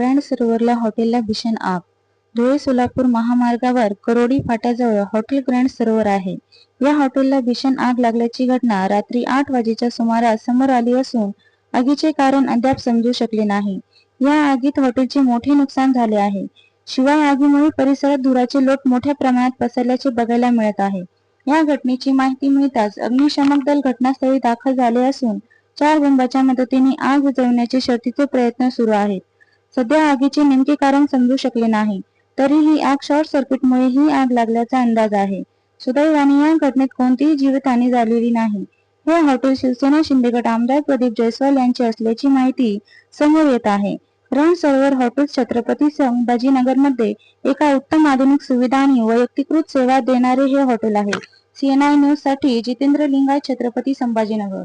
सरोवरला हॉटेलला भीषण आग. धुळे सोलापूर महामार्गावर करोडी फाट्याजवळ हॉटेल ग्रँड सरोवर आहे. या हॉटेलला भीषण आग लागल्याची घटना रात्री आठ वाजेच्या सुमारास समोर आली असून आगीचे कारण अद्याप समजू शकले नाही. या आगीत हॉटेलचे मोठे नुकसान झाले आहे. शिवाय आगीमुळे परिसरात धुराचे लोट मोठ्या प्रमाणात पसरल्याचे बघायला मिळत आहे. या घटनेची माहिती मिळताच अग्निशमक दल घटनास्थळी दाखल झाले असून चार बंबाच्या मदतीने आग विझवण्याचे शर्तीचे प्रयत्न सुरू आहेत. सध्या आगीचे नेमके कारण समजू शकले नाही. तरीही आग शॉर्ट सर्किटमुळे ही आग लागल्याचा अंदाज आहे. सुदैवाने या घटनेत कोणतीही जीवितहानी झालेली नाही. हे हॉटेल शिवसेना शिंदेगड आमदार प्रदीप जयस्वाल यांची असल्याची माहिती समोर येत आहे. रण सरोवर हॉटेल छत्रपती संभाजीनगरमध्ये एका उत्तम आधुनिक सुविधा आणि वैयक्तिकृत सेवा देणारे हे हॉटेल आहे. सीएनआय न्यूजसाठी जितेंद्र लिंगाय छत्रपती संभाजीनगर.